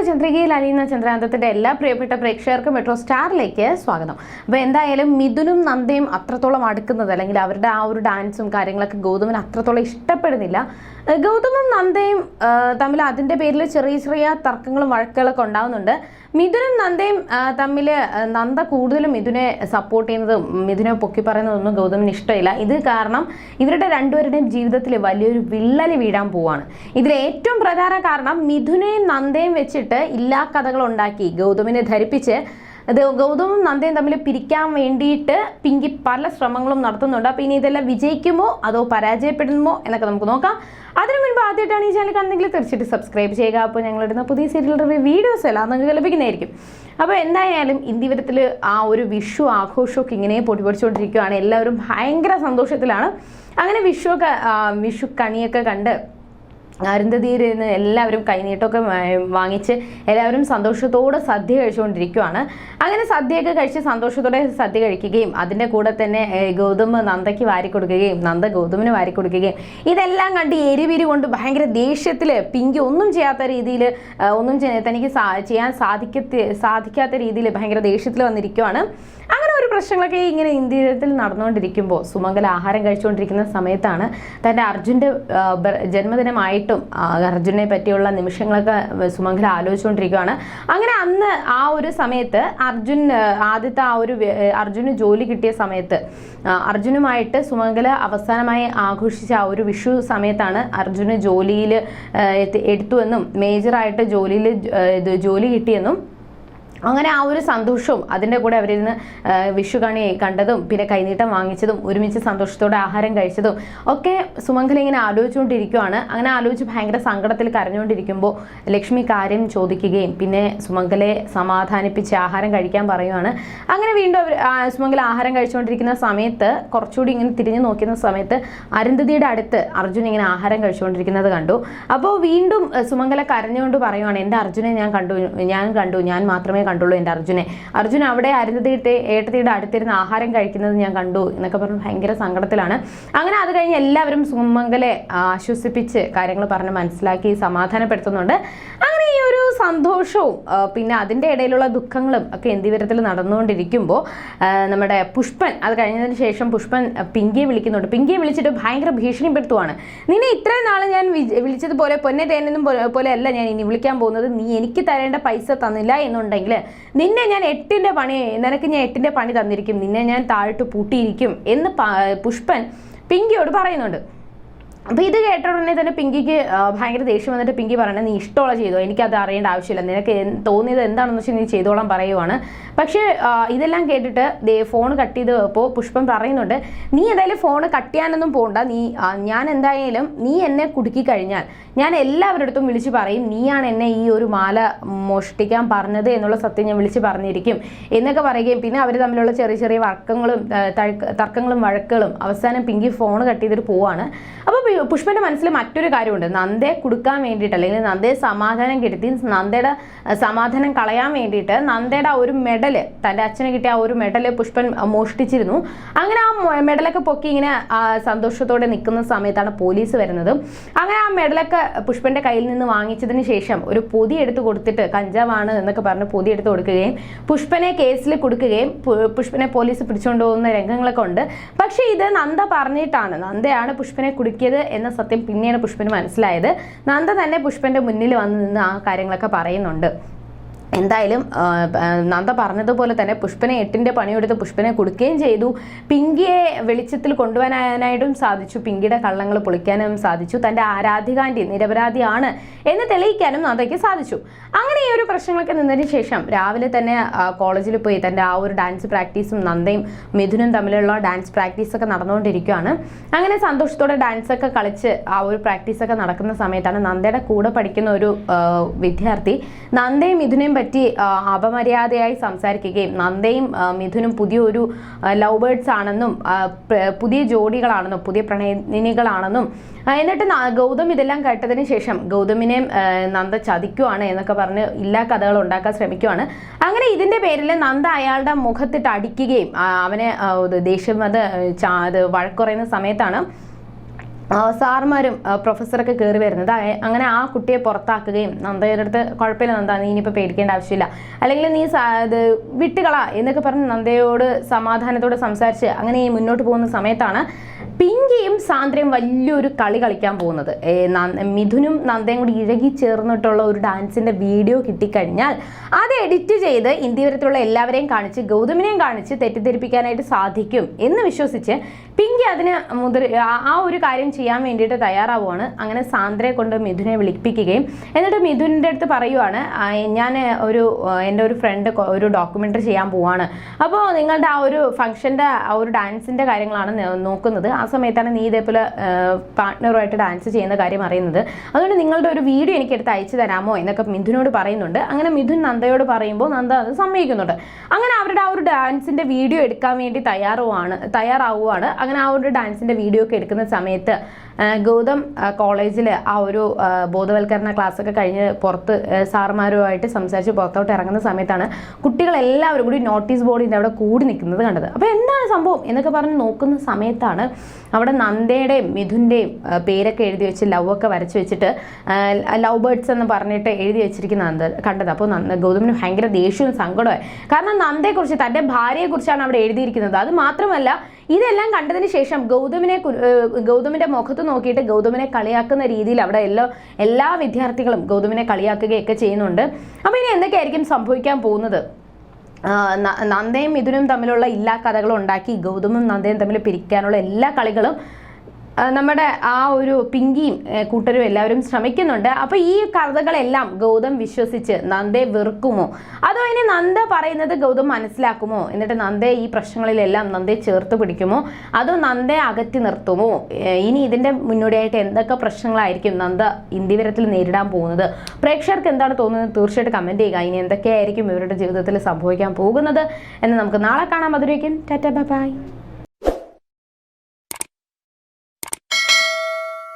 Metro ചന്ദ്രികയിൽ അലിയുന്ന ചന്ദ്രാന്തത്തിന്റെ എല്ലാ പ്രിയപ്പെട്ട പ്രേക്ഷകർക്കും മെട്രോ സ്റ്റാറിലേക്ക് സ്വാഗതം. അപ്പോൾ എന്തായാലും മിഥുനും നന്ദയും അത്രത്തോളം അടുക്കുന്നത് അല്ലെങ്കിൽ അവരുടെ ആ ഒരു ഡാൻസും കാര്യങ്ങളൊക്കെ ഗൗതമിന് അത്രത്തോളം ഇഷ്ടപ്പെടുന്നില്ല. ഗൗതമും നന്ദയും തമ്മിൽ അതിന്റെ പേരിൽ ചെറിയ ചെറിയ തർക്കങ്ങളും വഴക്കുകളൊക്കെ ഉണ്ടാവുന്നുണ്ട്. മിഥുനും നന്ദയും തമ്മിൽ നന്ദ കൂടുതലും മിഥുനെ സപ്പോർട്ട് ചെയ്യുന്നതും മിഥുനെ പൊക്കി പറയുന്നതൊന്നും ഗൗതമിന് ഇഷ്ടമില്ല. ഇത് കാരണം ഇവരുടെ രണ്ടുപേരുടെയും ജീവിതത്തിൽ വലിയൊരു വിള്ളൽ വീഴാൻ പോവാണ്. ഇതിൽ ഏറ്റവും പ്രധാന കാരണം മിഥുനെയും നന്ദയും വെച്ചിട്ട് ഇല്ലാ കഥകൾ ഉണ്ടാക്കി ഗൗതമിനെ ധരിപ്പിച്ച് ഗൗതമും നന്ദയും തമ്മിൽ പിരിക്കാൻ വേണ്ടിയിട്ട് പിങ്കി പല ശ്രമങ്ങളും നടത്തുന്നുണ്ട്. അപ്പോൾ ഇനി ഇതെല്ലാം വിജയിക്കുമോ? അതോ പരാജയപ്പെടുമോ? എന്നൊക്കെ നമുക്ക് നോക്കാം. അതിനു മുൻപ് ആദ്യമായിട്ടാണ് ഈ ചാനൽ കണ്ടെങ്കിൽ തീർച്ചയായിട്ടും സബ്സ്ക്രൈബ് ചെയ്യുക. അപ്പോൾ ഞങ്ങളിടുന്ന പുതിയ സീരിയൽ റിവ്യൂ വീഡിയോസ് എല്ലാം നിങ്ങൾക്ക് ലഭിക്കുന്നതായിരിക്കും. അപ്പോൾ എന്തായാലും ഇന്ത്യവരത്തിൽ ആ ഒരു വിഷു ആഘോഷമൊക്കെ ഇങ്ങനെ പൊടിപൊടിച്ചുകൊണ്ടിരിക്കുകയാണ്. എല്ലാവരും ഭയങ്കര സന്തോഷത്തിലാണ്. അങ്ങനെ വിഷുവൊക്കെ വിഷു കണിയൊക്കെ കണ്ട് അരുന്ധതിയിൽ നിന്ന് എല്ലാവരും കൈനീട്ടമൊക്കെ വാങ്ങിച്ച് എല്ലാവരും സന്തോഷത്തോടെ സദ്യ കഴിച്ചുകൊണ്ടിരിക്കുകയാണ് അങ്ങനെ സദ്യയൊക്കെ കഴിച്ച് സന്തോഷത്തോടെ സദ്യ കഴിക്കുകയും അതിന്റെ കൂടെ തന്നെ ഗൗതമ് ഗൗതം നന്ദയ്ക്ക് വാരി കൊടുക്കുകയും നന്ദ ഗൗതമിന് വാരി കൊടുക്കുകയും ഇതെല്ലാം കണ്ട് എരിവിരി കൊണ്ട് ഭയങ്കര ദേഷ്യത്തിൽ പിങ്കി ഒന്നും ചെയ്യാത്ത രീതിയിൽ ഒന്നും തനിക്ക് ചെയ്യാൻ സാധിക്കത്തി സാധിക്കാത്ത രീതിയിൽ ഭയങ്കര ദേഷ്യത്തിൽ ഒരു പ്രശ്നങ്ങളൊക്കെ ഇങ്ങനെ ഇന്ത്യത്തിൽ നടന്നുകൊണ്ടിരിക്കുമ്പോൾ സുമംഗല ആഹാരം കഴിച്ചുകൊണ്ടിരിക്കുന്ന സമയത്താണ് തന്റെ അർജുന്റെ ജന്മദിനമായിട്ടും അർജുനെ പറ്റിയുള്ള നിമിഷങ്ങളൊക്കെ സുമംഗല ആലോചിച്ചുകൊണ്ടിരിക്കുകയാണ് അങ്ങനെ അന്ന് ആ ഒരു സമയത്ത് അർജുൻ ആദ്യത്തെ ആ ഒരു അർജുന് ജോലി കിട്ടിയ സമയത്ത് അർജുനുമായിട്ട് സുമംഗല അവസാനമായി ആഘോഷിച്ച ആ ഒരു വിഷു സമയത്താണ് അർജുന് ജോലിയിൽ എടുത്തുവെന്നും മേജറായിട്ട് ജോലിയിൽ ജോലി കിട്ടിയെന്നും അങ്ങനെ ആ ഒരു സന്തോഷവും അതിന്റെ കൂടെ അവരിന്ന് വിഷു കണി കണ്ടതും പിന്നെ കൈനീട്ടം വാങ്ങിച്ചതും ഒരുമിച്ച് സന്തോഷത്തോടെ ആഹാരം കഴിച്ചതും ഒക്കെ സുമംഗല ഇങ്ങനെ ആലോചിച്ചുകൊണ്ടിരിക്കുവാണ്. അങ്ങനെ ആലോചിച്ച് ഭയങ്കര സങ്കടത്തിൽ കരഞ്ഞുകൊണ്ടിരിക്കുമ്പോൾ ലക്ഷ്മി കാര്യം ചോദിക്കുകയും പിന്നെ സുമംഗലയെ സമാധാനിപ്പിച്ച് ആഹാരം കഴിക്കാൻ പറയുവാണ്. അങ്ങനെ വീണ്ടും അവർ സുമംഗല ആഹാരം കഴിച്ചുകൊണ്ടിരിക്കുന്ന സമയത്ത് കുറച്ചുകൂടി ഇങ്ങനെ തിരിഞ്ഞു നോക്കുന്ന സമയത്ത് അരുന്ധതിയുടെ അടുത്ത് അർജുൻ ഇങ്ങനെ ആഹാരം കഴിച്ചുകൊണ്ടിരിക്കുന്നത് കണ്ടു. അപ്പോൾ വീണ്ടും സുമംഗല കരഞ്ഞുകൊണ്ട് പറയുവാണ് എന്റെ അർജുനെ ഞാൻ കണ്ടു ഞാൻ കണ്ടു ഞാൻ മാത്രമേ കണ്ടുള്ളൂ എന്റെ അർജുനെ. അർജുൻ അവിടെ അരുന്ധതിയുടെ ഏട്ടത്തിയുടെ അടുത്തിരുന്ന് ആഹാരം കഴിക്കുന്നത് ഞാൻ കണ്ടു എന്നൊക്കെ പറഞ്ഞ് ഭയങ്കര സങ്കടത്തിലാണ്. അങ്ങനെ അത് കഴിഞ്ഞ് എല്ലാവരും സുമംഗലെ ആശ്വസിപ്പിച്ച് കാര്യങ്ങൾ പറഞ്ഞ് മനസ്സിലാക്കി സമാധാനപ്പെടുത്തുന്നുണ്ട്. സന്തോഷവും പിന്നെ അതിന്റെ ഇടയിലുള്ള ദുഃഖങ്ങളും ഒക്കെ എന്തിവരത്തിൽ നടന്നുകൊണ്ടിരിക്കുമ്പോൾ നമ്മുടെ പുഷ്പൻ അത് കഴിഞ്ഞതിന് ശേഷം പുഷ്പൻ പിങ്കിയെ വിളിക്കുന്നുണ്ട്. പിങ്കിയെ വിളിച്ചിട്ട് ഭയങ്കര ഭീഷണിപ്പെടുത്തുവാണ്. നിന്നെ ഇത്രയും നാൾ ഞാൻ വിളിച്ചതുപോലെ പൊന്നെ തേനെന്നും പോലെ അല്ല ഞാൻ ഇനി വിളിക്കാൻ പോകുന്നത്. നീ എനിക്ക് തരേണ്ട പൈസ തന്നില്ല എന്നുണ്ടെങ്കിൽ നിന്നെ ഞാൻ എട്ടിന്റെ പണി നിനക്ക് ഞാൻ എട്ടിന്റെ പണി തന്നിരിക്കും. നിന്നെ ഞാൻ താഴ്ത്തു പൂട്ടിയിരിക്കും എന്ന് പുഷ്പൻ പിങ്കിയോട് പറയുന്നുണ്ട്. അപ്പോൾ ഇത് കേട്ട ഉടനെ തന്നെ പിങ്കിക്ക് ഭയങ്കര ദേഷ്യം വന്നിട്ട് പിങ്കി പറയണത് നീ ഇഷ്ടമുള്ള ചെയ്തോ? എനിക്കത് അറിയേണ്ട ആവശ്യമില്ല. നിനക്ക് തോന്നിയത് എന്താണെന്ന് വെച്ചാൽ നീ ചെയ്തോളാൻ പറയുവാണ്. പക്ഷേ ഇതെല്ലാം കേട്ടിട്ട് ദേ ഫോൺ കട്ട് ചെയ്തപ്പോൾ പുഷ്പം പറയുന്നുണ്ട് നീ എന്തായാലും ഫോൺ കട്ട് ചെയ്യാനൊന്നും പോകണ്ട നീ ഞാൻ എന്തായാലും നീ എന്നെ കുടുക്കി കഴിഞ്ഞാൽ ഞാൻ എല്ലാവരുടെ വിളിച്ച് പറയും നീയാണ് എന്നെ ഈ ഒരു മാല മോഷ്ടിക്കാൻ പറഞ്ഞത് എന്നുള്ള സത്യം ഞാൻ വിളിച്ച് പറഞ്ഞിരിക്കും എന്നൊക്കെ പറയുകയും പിന്നെ അവർ തമ്മിലുള്ള ചെറിയ ചെറിയ വർക്കങ്ങളും തർക്കങ്ങളും വഴക്കുകളും അവസാനം പിങ്കി ഫോൺ കട്ട് ചെയ്തിട്ട് പോവാണ്. അപ്പോൾ പുഷ്പന്റെ മനസ്സിൽ മറ്റൊരു കാര്യമുണ്ട്. നന്ദയെ കൊടുക്കാൻ വേണ്ടിയിട്ട് അല്ലെങ്കിൽ നന്ദയെ സമാധാനം കിട്ടി നന്ദയുടെ സമാധാനം കളയാൻ വേണ്ടിയിട്ട് നന്ദയുടെ ആ ഒരു മെഡൽ തന്റെ അച്ഛന് കിട്ടിയ ആ ഒരു മെഡൽ പുഷ്പൻ മോഷ്ടിച്ചിരുന്നു. അങ്ങനെ ആ മെഡലൊക്കെ പൊക്കി ഇങ്ങനെ സന്തോഷത്തോടെ നിൽക്കുന്ന സമയത്താണ് പോലീസ് വരുന്നത്. അങ്ങനെ ആ മെഡലൊക്കെ പുഷ്പന്റെ കയ്യിൽ നിന്ന് വാങ്ങിച്ചതിന് ശേഷം ഒരു പൊതി എടുത്ത് കൊടുത്തിട്ട് കഞ്ചാവാണ് എന്നൊക്കെ പറഞ്ഞ് പൊതി എടുത്ത് കൊടുക്കുകയും പുഷ്പനെ കേസിൽ കൊടുക്കുകയും പുഷ്പനെ പോലീസ് പിടിച്ചുകൊണ്ടുപോകുന്ന രംഗങ്ങളൊക്കെ ഉണ്ട്. പക്ഷേ ഇത് നന്ദ പറഞ്ഞിട്ടാണ്. നന്ദയാണ് പുഷ്പനെ കുടുക്കിയത് എന്ന സത്യം പിന്നെയാണ് പുഷ്പന് മനസ്സിലായത് നന്ദ തന്നെ പുഷ്പന്റെ മുന്നിൽ വന്ന് നിന്ന് ആ കാര്യങ്ങളൊക്കെ പറയുന്നുണ്ട്. എന്തായാലും നന്ദ പറഞ്ഞതുപോലെ തന്നെ പുഷ്പനെ എട്ടിന്റെ പണിയെടുത്ത് പുഷ്പനെ കൊടുക്കുകയും ചെയ്തു. പിങ്കിയെ വെളിച്ചത്തിൽ കൊണ്ടുവരാനായിട്ടും സാധിച്ചു. പിങ്കിയുടെ കള്ളങ്ങൾ പൊളിക്കാനും സാധിച്ചു. തന്റെ ആരാധികാന്റെ നിരപരാധിയാണ് എന്ന് തെളിയിക്കാനും നന്ദയ്ക്ക് സാധിച്ചു. അങ്ങനെ ഈ ഒരു പ്രശ്നങ്ങളൊക്കെ നിന്നതിന് ശേഷം രാവിലെ തന്നെ കോളേജിൽ പോയി തന്റെ ആ ഒരു ഡാൻസ് പ്രാക്ടീസും നന്ദയും മിഥുനും തമ്മിലുള്ള ഡാൻസ് പ്രാക്ടീസൊക്കെ നടന്നുകൊണ്ടിരിക്കുകയാണ് അങ്ങനെ സന്തോഷത്തോടെ ഡാൻസൊക്കെ കളിച്ച് ആ ഒരു പ്രാക്ടീസൊക്കെ നടക്കുന്ന സമയത്താണ് നന്ദയുടെ കൂടെ പഠിക്കുന്ന ഒരു വിദ്യാർത്ഥി നന്ദയും മിഥുനെയും പറ്റി അപമര്യാദയായി സംസാരിക്കുകയും നന്ദയും മിഥുനും പുതിയൊരു ലവ് ബേർഡ്സ് ആണെന്നും പുതിയ ജോഡികളാണെന്നും പുതിയ പ്രണയിനികളാണെന്നും എന്നിട്ട് ഗൗതം ഇതെല്ലാം കേട്ടതിന് ശേഷം ഗൗതമിനെയും നന്ദ ചതിക്കുവാണ് എന്നൊക്കെ പറഞ്ഞ് ഇല്ലാ കഥകൾ ഉണ്ടാക്കാൻ ശ്രമിക്കുവാണ്. അങ്ങനെ ഇതിന്റെ പേരിൽ നന്ദ അയാളുടെ മുഖത്തിട്ട് അടിക്കുകയും അവനെ ദേഷ്യം അത് വഴക്കുറയുന്ന സമയത്താണ് സാറുമാരും ആ, പ്രൊഫസറൊക്കെ കയറി വരുന്നത്. അങ്ങനെ ആ കുട്ടിയെ പുറത്താക്കുകയും നന്ദയുടെ അടുത്ത് കുഴപ്പമില്ല നന്ദ നീ ഇനിയിപ്പോൾ പേടിക്കേണ്ട ആവശ്യമില്ല. അല്ലെങ്കിൽ നീ ഇത് വിട്ടുകള എന്നൊക്കെ പറഞ്ഞ് നന്ദയോട് സമാധാനത്തോടെ സംസാരിച്ച് അങ്ങനെ ഈ മുന്നോട്ട് പോകുന്ന സമയത്താണ് പിങ്കിയും സാന്ദ്രയും വലിയൊരു കളി കളിക്കാൻ പോകുന്നത്. മിഥുനും നന്ദയും കൂടി ഇഴകി ചേർന്നിട്ടുള്ള ഒരു ഡാൻസിന്റെ വീഡിയോ കിട്ടിക്കഴിഞ്ഞാൽ അത് എഡിറ്റ് ചെയ്ത് ഇന്ത്യവരത്തിലുള്ള എല്ലാവരെയും കാണിച്ച് ഗൗതമിനെയും കാണിച്ച് തെറ്റിദ്ധരിപ്പിക്കാനായിട്ട് സാധിക്കും എന്ന് വിശ്വസിച്ച് പിങ്കി അതിന് മുതൽ ആ- ആ ഒരു കാര്യം ചെയ്യാൻ വേണ്ടിയിട്ട് തയ്യാറാവുകയാണ്. അങ്ങനെ സാന്ദ്രയെ കൊണ്ട് മിഥുനെ വിളിപ്പിക്കുകയും. എന്നിട്ട് മിഥുനിന്റെ അടുത്ത് പറയുവാണ് ഞാൻ ഒരു എന്റെ ഒരു ഫ്രണ്ട് ഒരു ഡോക്യുമെന്ററി ചെയ്യാൻ പോവാണ്. അപ്പോൾ നിങ്ങളുടെ ആ ഒരു ഫംഗ്ഷന്റെ ആ ഒരു ഡാൻസിന്റെ കാര്യങ്ങളാണ് നോക്കുന്നത്. ആ സമയത്താണ് നീ ഇതേപോലെ പാർട്ട്ണറുമായിട്ട് ഡാൻസ് ചെയ്യുന്ന കാര്യം അറിയുന്നത്. അതുകൊണ്ട് നിങ്ങളുടെ ഒരു വീഡിയോ എനിക്ക് എടുത്ത് അയച്ചു തരാമോ എന്നൊക്കെ മിഥുനോട് പറയുന്നുണ്ട്. അങ്ങനെ മിഥുൻ നന്ദയോട് പറയുമ്പോൾ നന്ദ അത് സമ്മതിക്കുന്നുണ്ട്. അങ്ങനെ അവരുടെ ആ ഒരു ഡാൻസിന്റെ വീഡിയോ എടുക്കാൻ വേണ്ടി തയ്യാറുവാണ് തയ്യാറാവുകയാണ് അങ്ങനെ ആ ഒരു ഡാൻസിന്റെ വീഡിയോ ഒക്കെ എടുക്കുന്ന സമയത്ത് ഗൗതം കോളേജിൽ ആ ഒരു ബോധവൽക്കരണ ക്ലാസ്സൊക്കെ കഴിഞ്ഞ് പുറത്ത് സാറുമാരുമായിട്ട് സംസാരിച്ച് പുറത്തോട്ട് ഇറങ്ങുന്ന സമയത്താണ് കുട്ടികളെല്ലാവരും കൂടി നോട്ടീസ് ബോർഡിന്റെ അവിടെ കൂടി നിൽക്കുന്നത് കണ്ടത്. അപ്പോൾ എന്താണ് സംഭവം എന്നൊക്കെ പറഞ്ഞ് നോക്കുന്ന സമയത്താണ് അവിടെ നന്ദയുടെയും മിഥുന്റെയും പേരൊക്കെ എഴുതി വെച്ച് ലവ് ഒക്കെ വരച്ച് വെച്ചിട്ട് ലവ് ബേർഡ്സ് എന്ന് പറഞ്ഞിട്ട് എഴുതി വെച്ചിരിക്കുന്ന നന്ദ കണ്ടത്. അപ്പോൾ നന്ദ ഗൗതമിന് ഭയങ്കര ദേഷ്യവും സങ്കടമായി കാരണം നന്ദയെക്കുറിച്ച് തന്റെ ഭാര്യയെക്കുറിച്ചാണ് അവിടെ എഴുതിയിരിക്കുന്നത്. അത് മാത്രമല്ല ഇതെല്ലാം കണ്ടതിന് ശേഷം ഗൗതമിനെ ഗൗതമിന്റെ മുഖത്ത് നോക്കിയിട്ട് ഗൗതമിനെ കളിയാക്കുന്ന രീതിയിൽ അവിടെ എല്ലാ എല്ലാ വിദ്യാർത്ഥികളും ഗൗതമിനെ കളിയാക്കുകയൊക്കെ ചെയ്യുന്നുണ്ട്. അപ്പോൾ ഇനി എന്തൊക്കെയായിരിക്കും സംഭവിക്കാൻ പോകുന്നത്? നന്ദയും മിഥുനും തമ്മിലുള്ള എല്ലാ കഥകളും ഉണ്ടാക്കി ഗൗതമും നന്ദയും തമ്മിൽ പിരിക്കാനുള്ള എല്ലാ കളികളും നമ്മുടെ ആ ഒരു പിങ്കിയും കൂട്ടരും എല്ലാവരും ശ്രമിക്കുന്നുണ്ട്. അപ്പോൾ ഈ കഥകളെല്ലാം ഗൗതം വിശ്വസിച്ച് നന്ദയെ വെറുക്കുമോ? അതോ ഇനി നന്ദ പറയുന്നത് ഗൗതം മനസ്സിലാക്കുമോ? എന്നിട്ട് നന്ദയെ ഈ പ്രശ്നങ്ങളിലെല്ലാം നന്ദയെ ചേർത്ത് പിടിക്കുമോ? അതോ നന്ദയെ അകറ്റി നിർത്തുമോ? ഇനി ഇതിന്റെ മുന്നോടിയായിട്ട് എന്തൊക്കെ പ്രശ്നങ്ങളായിരിക്കും നന്ദ ഇന്ത്യവരത്തിൽ നേരിടാൻ പോകുന്നത്? പ്രേക്ഷകർക്ക് എന്താണ് തോന്നുന്നത്? തീർച്ചയായിട്ടും കമന്റ് ചെയ്യുക. ഇനി എന്തൊക്കെയായിരിക്കും ഇവരുടെ ജീവിതത്തിൽ സംഭവിക്കാൻ പോകുന്നത് എന്ന് നമുക്ക് നാളെ കാണാം. അതുവരേക്കും ടാറ്റ ബൈ.